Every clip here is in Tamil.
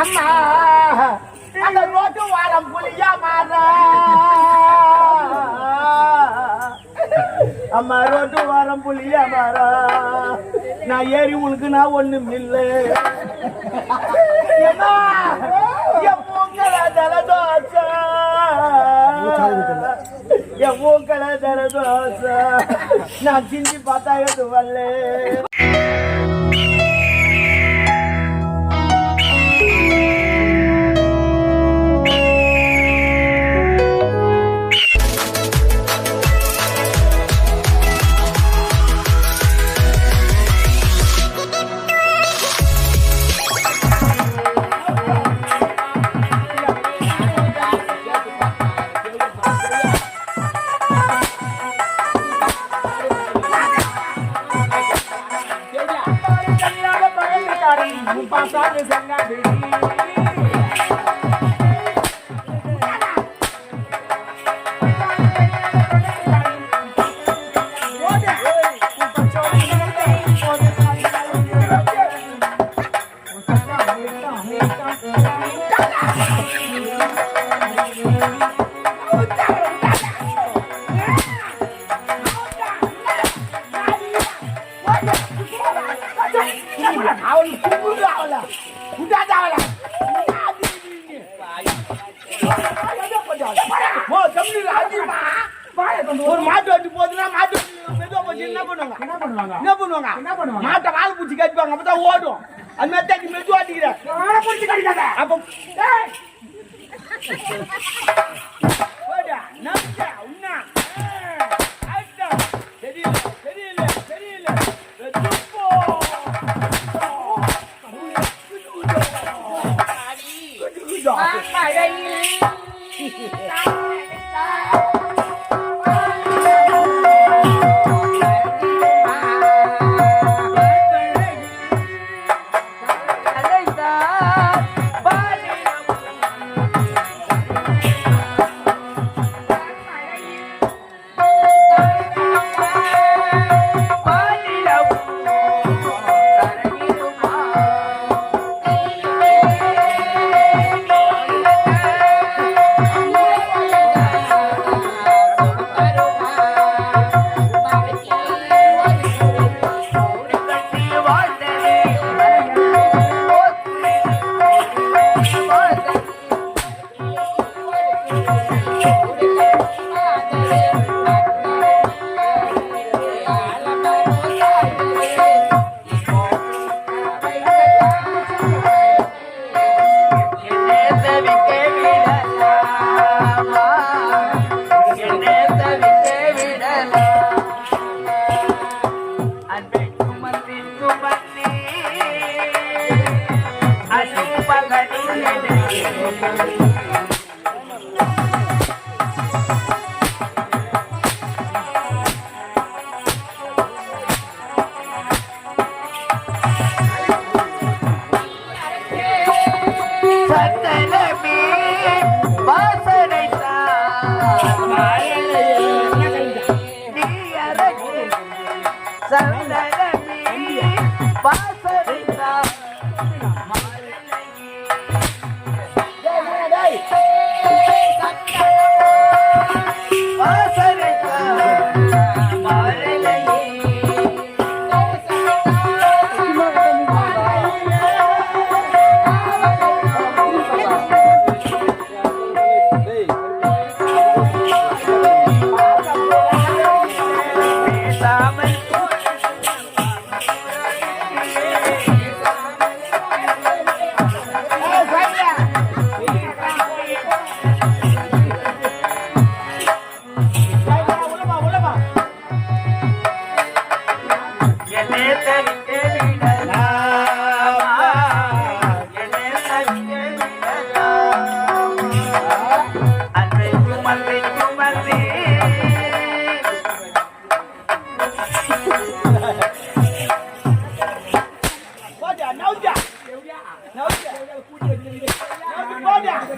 அம்மா அந்த ரோட்டு வாரம் புலியா மாற. அம்மா ரோட்டு வாரம் புலியா மாறா. நான் ஏறி உனக்கு நான் ஒண்ணும் இல்லை. பூக்களை தரதோசா என் பூக்களை தரதோசா நான் சிந்தி பார்த்தா எது வரல. தாய்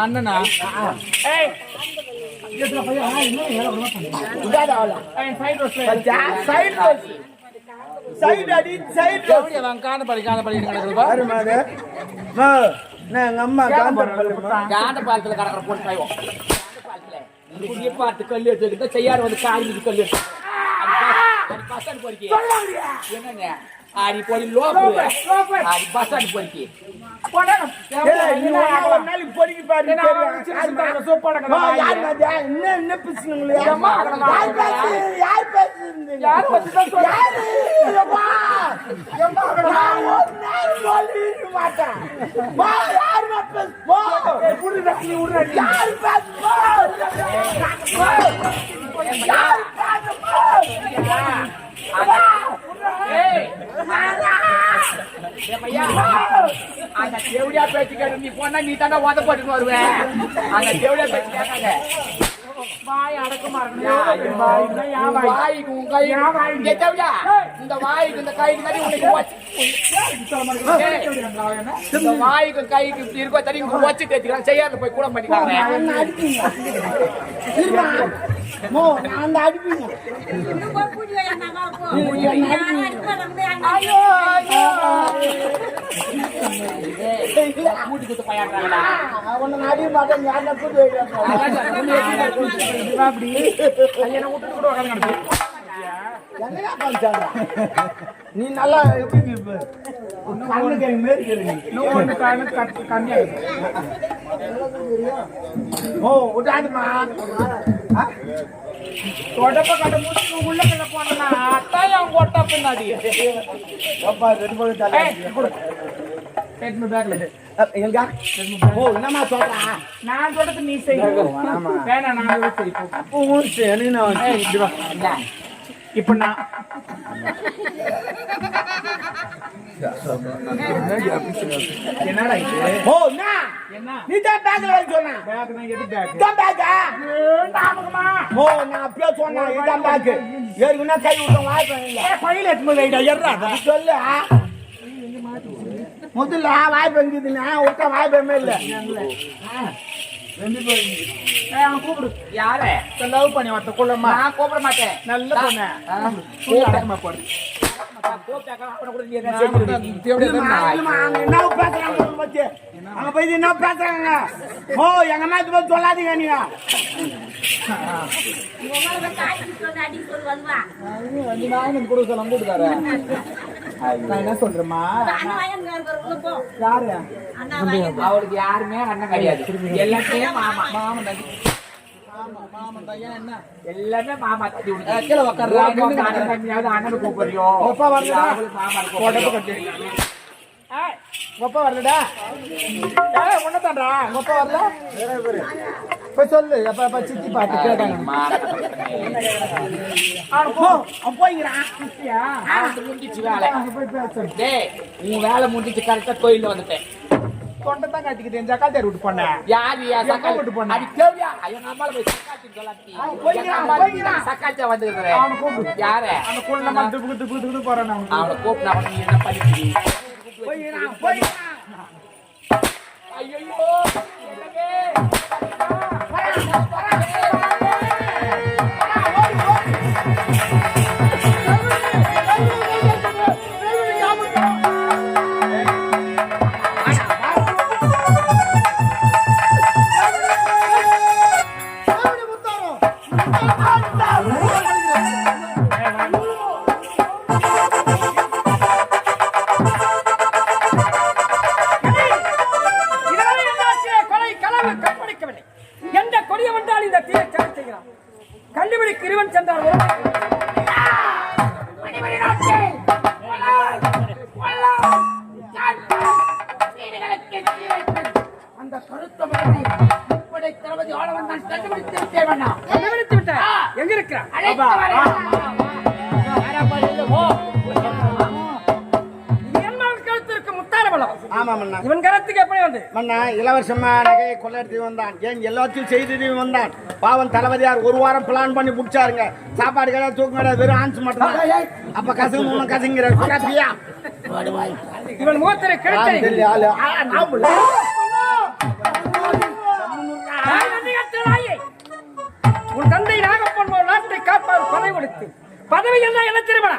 அண்ணனா சைடு ரோஸ் சைடு அடி சைடு ரோஸ் எப்படி அவன் காண படி காண படி கிடக்குதுப்பா எங்க அம்மா காந்தர் பல்லுமா காந்த பாலத்துல கடற்கரை போட்டு. இந்த புதிய கல் எடுத்துக்கிட்டு செய்யார் வந்து மீது கல் எடுத்து. என்னங்க? பொறுக்கி பாரு என்ன அவன் சின்ன சின்ன தெரியும் சோப்பாட மா கடை யார் மாதா என்ன என்ன பிசுங்களே ஏம்மா, கடை யார் பேசு யார் பேசுறீங்க யார் பத்தி தான் சொல்ற? யாரு ஏம்மா ஏம்மா நான் ஒரு நேரம் சொல்லிட மாட்டேன் மா யார் மா பேசு போ விடுடா, நீ விடுடா, நீ. யார் பேசு போ யார் பேசு போ ஏய், ஏம்மையா? அந்த தேவடியா பேச்சு கேட்டு நீ போனா நீ தானே உத போட்டுன்னு வருவேன் அந்த தேவடியா பேச்சு கேட்காத வாய் அடக்கமா இருக்கணும் வாய்க்கு உன் கை இந்த வாய்க்கு இந்த கைக்கு மாதிரி உனக்கு இந்த வாய்க்கு கைக்கு இப்படி இருக்கோ தனி வச்சு தேய்ச்சிக்கலாம் செய்யாத போய் கூட பண்ணிக்கலாம் மோ நான் அந்த அடிப்பீங்க ஐயோ அவனை மாட்டேன் கூட்டு வைக்கிறாங்க நீ நல்லா எப்படி ஓ விட்டாதுமா தொடப்ப கடை முடிச்சு உள்ள கிட்ட போனா அத்தாயம் கொட்டா பின்னாடி அப்பா ரெண்டு பேரும் தலை. எடுத்து பேக்ல. எங்க ஓ என்னம்மா சொல்றா நான் சொல்றது நீ செய் வேணாமா. நான். அப்போ சரி நான் இப்ப நான் என்னடா இது? ஓ என்ன? நீ தான் சொன்ன. பேக் நான் எது பேக் பேக்கா ஞாபகமா ஓ நான் அப்பயே சொன்னேன் இதான் பேக்கு ஏற்கனவே கை விட்டோம் வாய்ப்பு ஏ ஃபைல் எடுத்து போய் வைடா எர்றா அது. சொல்லு முதல்ல வாய்ப்பு விட்டா இல்லை அவன் கூப்பிடு. யாரே? லவ் பண்ணி வரத்த கொள்ளமா நான் கூப்பிட மாட்டேன். நல்ல பொண்ணு. கூப்பிடாம போடு. என்ன பேசுறாங்க ஓ எங்க போய் சொல்லாதீங்க நீங்க. கொடுக்க சொல்ல நான் என்ன சொல்றேம்மா? யாரு? அவளுக்கு யாருமே அண்ணன் கிடையாது. எல்லாத்தையும் மாமா மாமன் எல்லாமே மாமா தட்டி நின்னு அண்ணன் கூப்பிடுறியோ? மாமா உடம்பு ஒப்பா வரலடா ஏய் உன்னதான்டா ஒப்பா வரல போய் சொல்லு அப்ப அப்ப சித்தி பாத்து கேட்டாங்க அவனை போ கூப்பிடு. அவன் முடிஞ்சிச்சு வேலை. போய் பேசு டேய், உன் வேலை முடிஞ்சிச்சு கரெக்டா கோயில்ல வந்துட்டேன் தொண்டை தான் கட்டிக்கிட்டேன் ஜக்காத்தி விட்டு போனேன் யாரு யா சக்காத்தி? விட்டு போன? அடி கேவியா? எங்க அம்மால போய் சக்காத்தின்னு சொல்லாதீ. போய்க்கிறான், எங்க அம்மால போய்க்கிறான். சக்காத்தியா வந்துருக்குறேன். அவனை கூப்பிடு. யாரு? குள்ள துப்பு துப்பு துப்பு போறான் அவனை கூப்பிட்டு அவனை என்ன பண்ணிக்கிறீ? போய்க்கிறான் போய்க்கிறான் ஐயோ களவு, கற்பழிக்கவில்லை. எந்த கொடிய வந்தால் இந்த தீயை செயல் செய்கிறான் கண்டுபிடி கிருவன் சென்றார். அந்த கருத்த மகனை இப்படி தளபதி ஆளவன் நான் கண்டுபிடித்து விட்டேன். கண்டுபிடித்து விட்டார். எங்க இருக்கிறான் மன்னா இளவரசம்மா நகையை கொள்ளடித்து வந்தான். ஏன் எல்லாத்தையும் செய்து வந்தான்? பாவன் தளபதியார் ஒரு வாரம் பிளான் பண்ணி பிடிச்சாருங்க. சாப்பாடு கிடையாது தூக்கம் கிடையாது வெறும் ஆன்ஸ் மட்டும் அப்ப கசங்க மூணு கசங்கிற குழப்பியா இவன் கெட்ட நாயே. உன் தந்தை நாகப்பன் ஒரு நாட்டை காப்பார் பதவி கொடுத்து. பதவி என்ன என்ன தெரியுமா?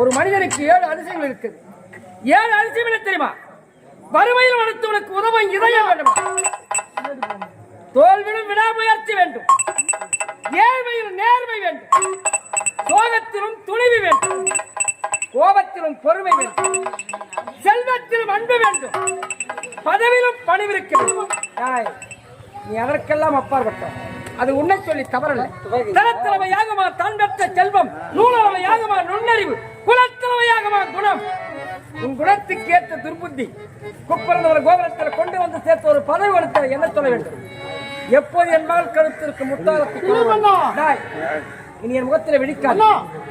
ஒரு மனிதனுக்கு ஏழு அதிசயங்கள் இருக்குது. ஏழு அதிசயம் என்ன தெரியுமா? வறுமையில் வளர்த்தவனுக்கு உதவும் இதயம் வேண்டும்? தோல்விலும் விடாமுயற்சி வேண்டும். ஏழ்மையில் நேர்மை வேண்டும். சோகத்திலும் துணிவு வேண்டும். கோபத்திலும் பொறுமை வேண்டும். செல்வத்திலும் அன்பு வேண்டும். பதவியிலும் பணிவிருக்க வேண்டும். நீ அதற்கெல்லாம் அப்பாற்பட்டோம் அது உன்னை சொல்லி தவறல்ல. தரத்திலவையாகமா தன் பெற்ற செல்வம் நூலவையாகமா நுண்ணறிவு குலத்திலவையாகமா குணம். உன் குணத்துக்கு ஏற்ற துர்புத்தி குப்பிறந்தவர் கோபுரத்தில் கொண்டு வந்து சேர்த்த ஒரு பதவி கொடுத்த என்ன சொல்ல வேண்டும்? எப்போது என் மகள் கழுத்திற்கு டாய், இனி என் முகத்தில் வெடிக்காது.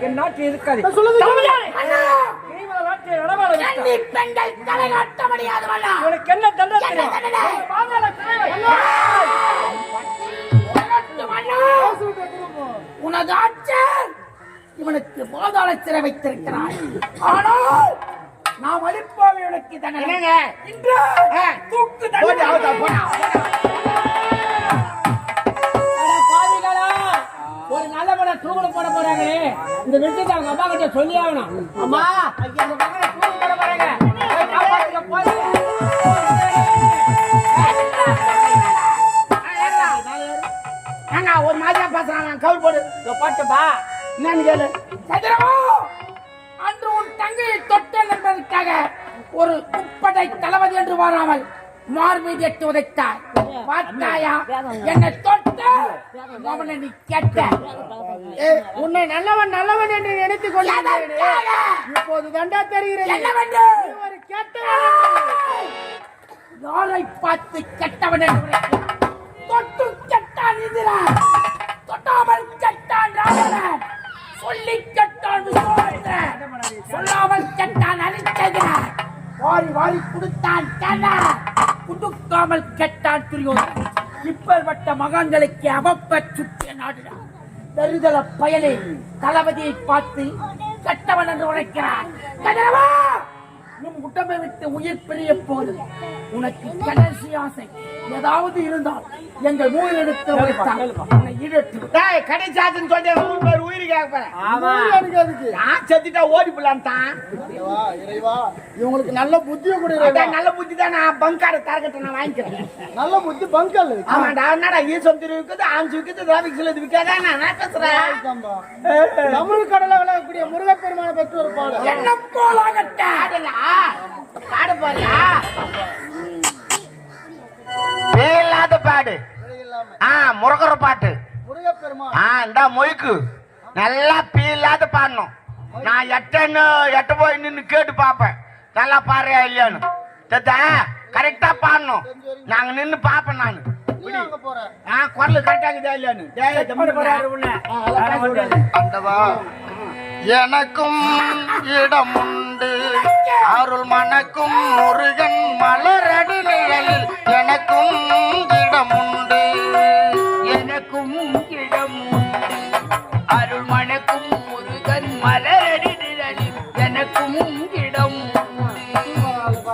என் நாட்டில் இருக்காது. உனக்கு என்ன தண்டனை. உனது ஆட்சியர் இவனுக்கு பாதாள சிறை வைத்திருக்கிறார் ஆனால் தண்டனை இன்று தூக்கு போடு, போடா. அட பாவிகளா, ஒரு நல்ல படம் தூக்குல போட போறாங்களே இந்த விஷயத்தை அவங்க அப்பா கிட்ட சொல்லி ஆகணும். அம்மா தூக்கு போட போறாங்க. ஒரு மாதிரியா பேசுறாங்க. கவுர் போடு. பாட்டுப்பா என்னன்னு கேளு. சந்திரமோ! தொட்டேன் என்பதற்காக ஒரு குப்படை தளபதி என்று வராமல் மார்மீது எட்டு உதைத்தாய். பார்த்தாயா? என்னை தொட்ட. அவனை நீ கேட்ட. உன்னை நல்லவன் நல்லவன் என்று நினைத்துக் கொள்கிறேன். இப்போது தண்டா தெரிகிறது. யாரை பார்த்து கெட்டவன் என்று? தொட்டு கெட்டான் இந்திரன். தொட்டாமல் கெட்டான் ராவணன். சொல்லி கெட்டான் விஸ்வாமித்திரன் சொல்லாமல் கெட்டான் அழிச்சகிறார் வாரி வாரி கொடுத்தான் கண்ணன் குடுக்காமல் கெட்டான் துரியோதனன். இப்பேற்பட்ட மகான்களுக்கு அவப்ப சுற்றிய நாடுதான். தருதல பயலே தளபதியை பார்த்து கட்டவன் என்று உழைக்கிறார் கதிரவா உன் உடம்பை விட்டு உயிர் பிரிய போது உனக்கு கடைசி ஆசை ஏதாவது இருந்தால் எங்கள் மூவில் எடுத்து டேய் கடைசாத்துன்னு சொல்லி மூணு பேர் உயிர் கேட்பேன் எனக்கு அதுக்கு? நான் செத்துட்டா ஓடி போலாம் தான். இறைவா இறைவா. இவங்களுக்கு நல்ல புத்தியை கொடு இறைவா. அதான் நல்ல புத்தி தான். நான் பங்கார தரக்கட்ட நான் வாங்கிக்கிறேன். நல்ல புத்தி பங்கல் ஆமாடா என்னடா ஈசம் திரு விற்குது ஆஞ்சு விற்குது திராவிக் சிலது விற்காதா நான் பேசுறேன். தமிழ் கடலை விளக்கக்கூடிய முருகப்பெருமான பெற்று ஒரு பாடல். என்ன போலாகட்ட பாடு பாடியா இல்லாத பாடு. ஆ முருகர பாட்டு. ஆ இந்த மொய்க்கு. நல்லா பீ இல்லாத பாடணும். நான் எட்டன்னு எட்ட போய் நின்னு கேட்டு பார்ப்பேன் நல்லா பாடுறியா இல்லையான்னு. தெரியுதா கரெக்டா பாடணும். நாங்க நின்னு பார்ப்பேன் நான். ஆ குரல் கரெக்டா இருக்குதா இல்லையான்னு. எனக்கும் இடம் உண்டு. அருள் மணக்கும் முருகன் மலரடி நிழலில் எனக்கும் இடம் உண்டு. எனக்கும் இடம் உண்டு. அருள் மணக்கும் முருகன் மலரடி நிழலில் எனக்கும் இடம்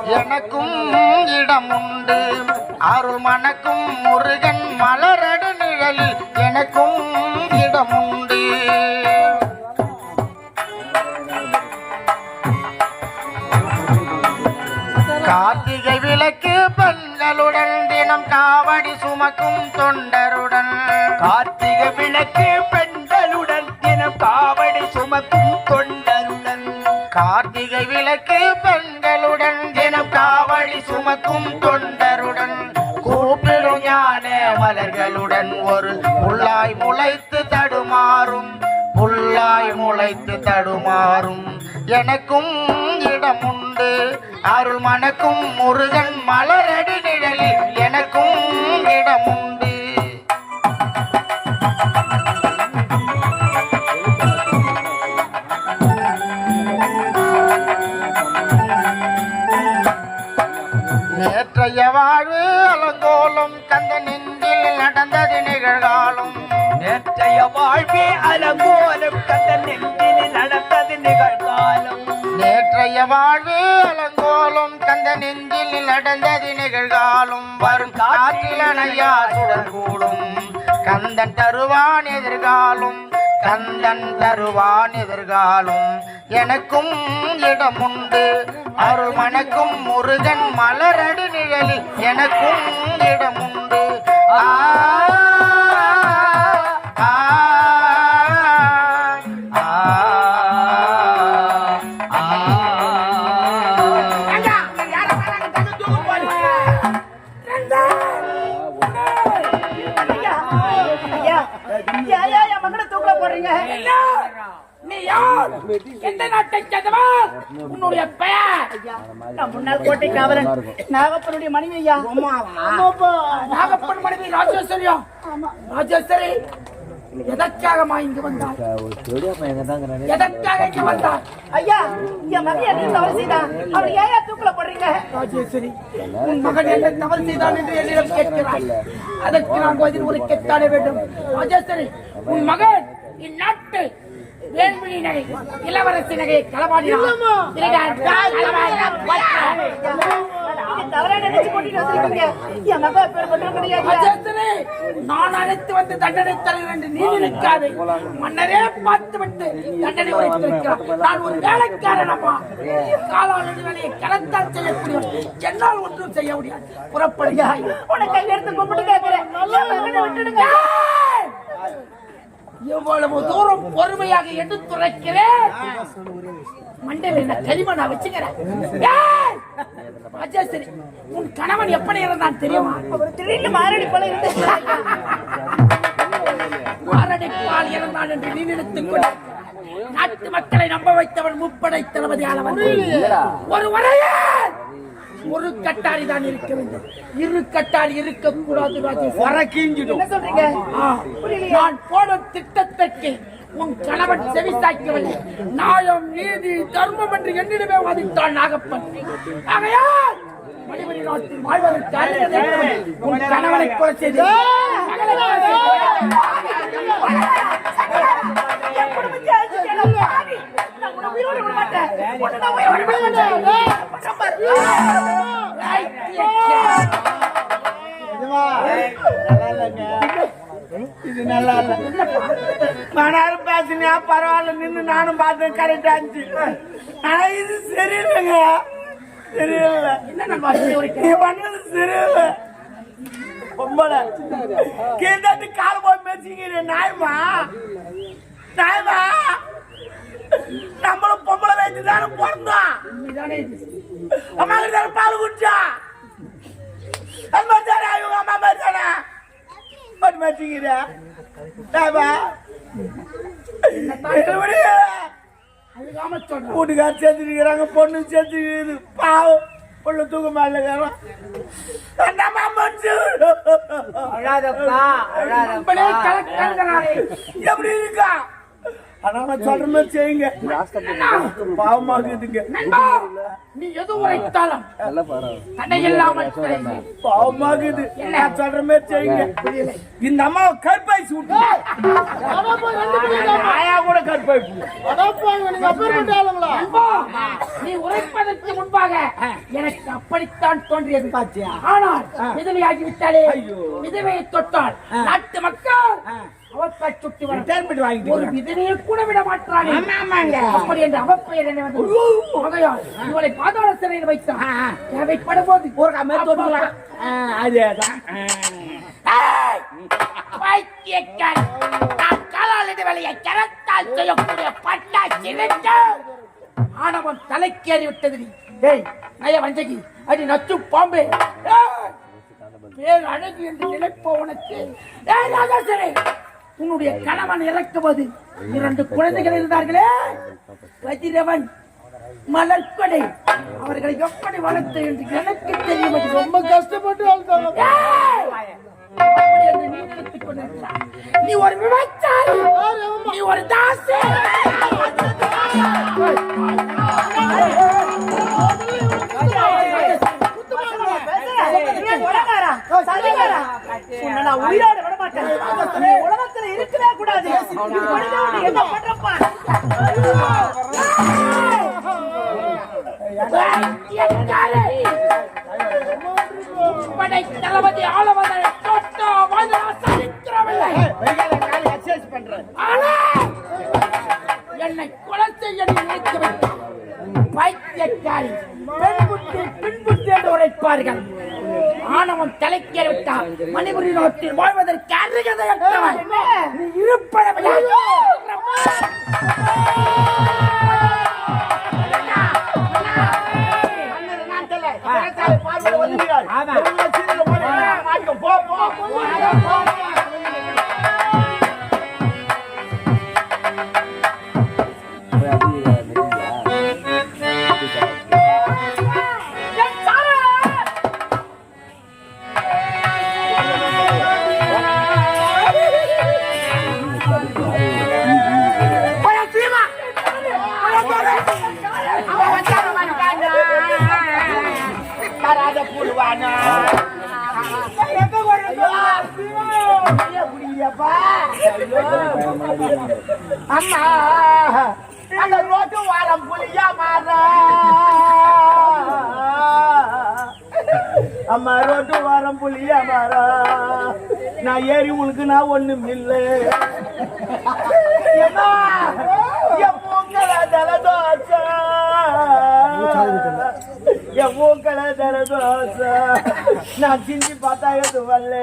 எனக்கும் இடம் உண்டு. அருள் மணக்கும் முருகன் தொண்டருடன். கார்த்திகை விளக்கு பெண்களுடன் தினம் காவடி சுமக்கும் தொண்டருடன். கார்த்திகை விளக்கு பெண்களுடன் தினம் காவடி சுமக்கும் தொண்டருடன். கூப்பிடும் ஞான மலர்களுடன் ஒரு புல்லாய் முளைத்து தடுமாறும் புல்லாய் முளைத்து தடுமாறும். எனக்கும் இடம் உண்டு அருள் மணக்கும் முருகன் மலரடி நிழலில் எனக்கும் இடம் நேற்றைய வாழ்வு அலங்கோலம் கந்த நெஞ்சில் நடந்தது நிகழ்காலம். நேற்றைய வாழ்வே அலங்கோலம் கந்த நெஞ்சில் நடந்தது நிகழ்காலம். நேற்றைய வாழ்வு அலங்கோலம் கந்த நெஞ்சில் நடந்தது நிகழ்காலம். வரும் காற்றில் சுடர் கூடும் கந்தன் தருவான் எதிர்காலம். கந்தன் தருவான் எதிர்காலும் எனக்கும் இடம் உண்டு அருள் மணக்கும் முருகன் மலரடி நிழலில் எனக்கும் இடம் உண்டு ஆ, எந்த நாட்டை சேர்ந்தவன்? உன்னுடைய பெயர்? முன்னாள் கோட்டை காவலன் நாகப்பனுடைய மனைவி ஐயா. ஆமாப்பா. நாகப்பன் மனைவி ராஜேஸ்வரியா? ராஜேஸ்வரி எதற்காகமா இங்கு வந்தார் எதற்காக? இங்கு வந்தார் ஐயா என் மகன் என்ன தவறு செய்தான் அவர் ஏன் தூக்குல போடுறீங்க? ராஜேஸ்வரி உன் மகன் என்ன தவறு செய்தான் என்று என்னிடம் கேட்கிறாய். அதற்கு நான் பதில் உரைக்கத்தானே வேண்டும். ராஜேஸ்வரி உன் மகன் இந்நாட்டு வேள்விழி நகை இளவரசி. ராஜேஸ்வரி நான் அழைத்து வந்து தண்டனை தருகிறேன் என்று நீ நினைக்காதே. மன்னரே பார்த்து விட்டு தண்டனை உரைத்திருக்கிறார். நான் ஒரு வேலைக்காரனம்மா. காலாளர் வேலையை கலத்தால் செய்யக்கூடிய என்னால் ஒன்றும் செய்ய முடியாது. புறப்படுங்க உனக்கு கையில எடுத்து கும்பிட்டு கேட்கிறேன். விட்டுடுங்க எவ்வளவு தூரம் பொறுமையாக எடுத்துரைக்கிறேன் மண்டையில என்ன தெரியுமா நான் வச்சுக்கிறேன்! ராஜேஸ்வரி உன் கணவன் எப்படி இருந்தான் தெரியுமா? திடீர்னு மாரடி போல இருந்து மாரடைப்பால் இறந்தான் என்று நீ நினைத்துக் கொண்டு நாட்டு மக்களை நம்ப வைத்தவன் முப்படை தளபதி அளவன் ஒரு வரையன் ஒரு கட்டாரி தான் இருக்க வேண்டும். இரு கட்டாரி சொல்றீங்க? ஆ, நான் போடும் திட்டத்திற்கு உன் கணவன் செவி சாய்க்கவில்லை. நியாயம் நீதி தர்மம் என்று என்னிடமே வாதித்தான் நாகப்பன். ஆகையால் மணிமணி நாட்டில் வாழ்வதற்கு உன் கணவனை கொலை செய்து குடும்பத்தை உயிரோட விட மாட்டேன். உன்னை நான் உயிரோட விட மாட்டேன். பாரு. இது நல்லா இல்ல மனாரும் பேசினியா பரவாயில்ல நின்று நானும் பார்த்தேன் கரெக்டா இருந்துச்சு ஆனா இது சரியில்லைங்க சரியில்லை என்ன நம்ம செய்ய நீ பண்ணது சரியில்லை பொம்பளை போய் பேசிக்கிறேன் நாயமா நாயமா நம்மளும் பொம்பளை வச்சு தானே பிறந்தோம். இது. அம்மா கிட்ட பால் குடிச்சா? அது மாதிரி தானே இவங்க அம்மா மாதிரி தானே? ஒரு மாட்டேங்கிற. வீட்டுக்கார சேர்த்துருக்கிறாங்க பொண்ணு? சேர்த்துருக்குது பாவம். பொண்ணு தூக்க மாட்டேங்கிறான் அந்த அம்மா அழாதப்பா, நம்மளே கலக்கல்கிறாரே. எப்படி இருக்கா? ஆனா நான் சொல்ற மாதிரி செய்யுங்க. பாவமா இருக்குதுங்க நண்பா, நீ எது உரைத்தாலும் தடையில்லாமல் குறை. பாவமா இருக்குது நான் சொல்ற மாதிரி செய்யுங்க. இந்த அம்மா கற்பாய் சூட்டு. ஆயா கூட கற்பாய் நீ உரைப்பதற்கு முன்பாக எனக்கு அப்படித்தான் தோன்றியது. ஆனால் விதவையாகி விட்டாலே விதவையை தொட்டால் நாட்டு மக்கள் அவப்பை சுட்டி ரிட்டையர்மெண்ட் ஒரு விதவையை கூட விட மாட்டானே அப்படி என்று அவப்பெயர் என்ன? ஆகையால் இவளை பாதாள சிறையில் வைத்தான் தேவைப்படும் போது ஒரு கம்மியா தொட்டுக்கலாம் அதேதான்! பைத்தியக்காரி! நான் வேலையை கரத்தால் செய்யக்கூடிய பட்டா சிரித்து ஆணவம் தலைக்கேறி விட்டது ஏய் நய வஞ்சகி அடி நச்சு பாம்பே! பேர் அழகு என்று நினைப்ப உனக்கு. ஏய் ராஜாசரே உன்னுடைய கணவன் இறக்குவது இரண்டு குழந்தைகள் இருந்தார்களே. கதிரவன் மலர்கொடை. அவர்களை எப்படி வளர்த்து என்று எனக்கு தெரியும் ரொம்ப கஷ்டப்பட்டு நீ ஒரு விபச்சாரி. நீ ஒரு தாசி. உயிரோட விட மாட்டேன். உலகத்துல இருக்கவே கூடாது. என்ன பண்றேன் பாரு. படை தளபதி ஆளவதை தொட்டோ வாழ்ந்தா சரித்திரமில்லை ஆனால் என்னை கொலை செய்ய நீ நினைத்து விட்டாய். பைத்தியக்காரி என்று உரைப்பார்கள் ஆணவம் தலைக்கேறி விட்டால் மணிபுரி நோட்டில் வாழ்வதற்கு அருகதையற்றவன் நீ இருப்பதை வராத அம்மா அந்த ரோட்டு வாரம் புலியா மாற அம்மா ரோட்டு வாரம் புலியா மாறா நான் ஏறி உனக்கு நான் ஒண்ணும் இல்லை என் மூக்கல ஜலதோஷம். என் மூக்கல ஜலதோஷம். நான் சிந்தி பார்த்தா எது வரல